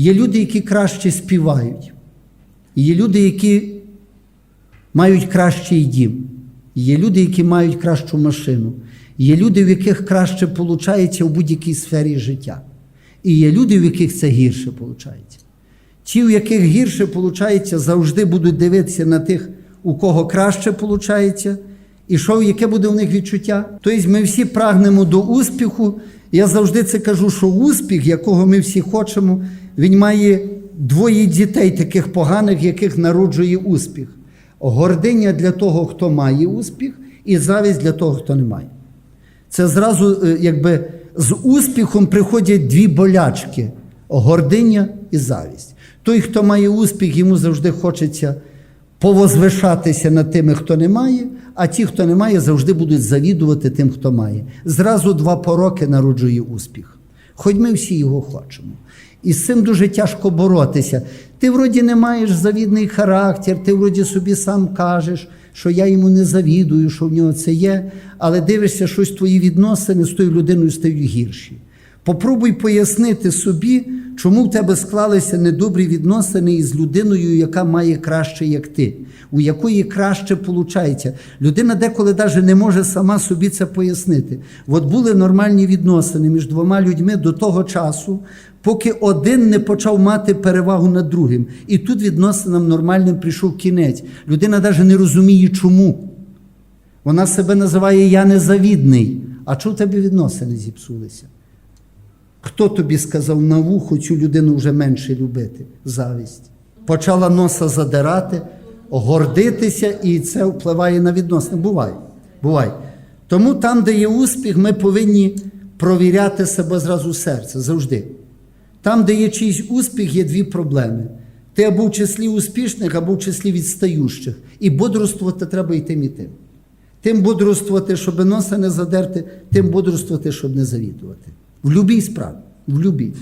Є люди, які краще співають. Є люди, які мають кращий дім. Є люди, які мають кращу машину. Є люди, в яких краще виходить у будь-якій сфері життя. І є люди, в яких це гірше виходить. Ті, у яких гірше виходить, завжди будуть дивитися на тих, у кого краще виходить, і що, яке буде у них відчуття. Тобто ми всі прагнемо до успіху. Я завжди це кажу, що успіх, якого ми всі хочемо, він має двоє дітей, таких поганих, яких народжує успіх. Гординя для того, хто має успіх, і завість для того, хто не має. Це зразу, е, якби з успіхом приходять дві болячки: гординя і завість. Той, хто має успіх, йому завжди хочеться повозвишатися над тими, хто не має, а ті, хто не має, завжди будуть завідувати тим, хто має. Зразу два пороки народжує успіх. Хоч ми всі його хочемо. І з цим дуже тяжко боротися. Ти вроді не маєш завідний характер, ти вроді собі сам кажеш, що я йому не завідую, що в нього це є, але дивишся, щось твої відносини з тою людиною стають гірші. Попробуй пояснити собі, чому в тебе склалися недобрі відносини із людиною, яка має краще, як ти, у якої краще виходить. Людина деколи навіть не може сама собі це пояснити. От були нормальні відносини між двома людьми до того часу, поки один не почав мати перевагу над другим. І тут відносинам нормальним прийшов кінець. Людина навіть не розуміє, чому. Вона себе називає Я незавідний. А чого тебе відносини зіпсулися? Хто тобі сказав на вухо цю людину вже менше любити? Завість. Почала носа задирати, гордитися, і це впливає на відносини. Буває. Буває. Тому там, де є успіх, ми повинні провіряти себе зразу серце завжди. Там, де є чийсь успіх, є дві проблеми. Ти або в числі успішних, або в числі відстаючих. І бодрствувати треба і тим, і тим. Тим бодрствувати, щоб носа не задерти, тим бодрствувати, щоб не завідувати. В любій справі. В любій.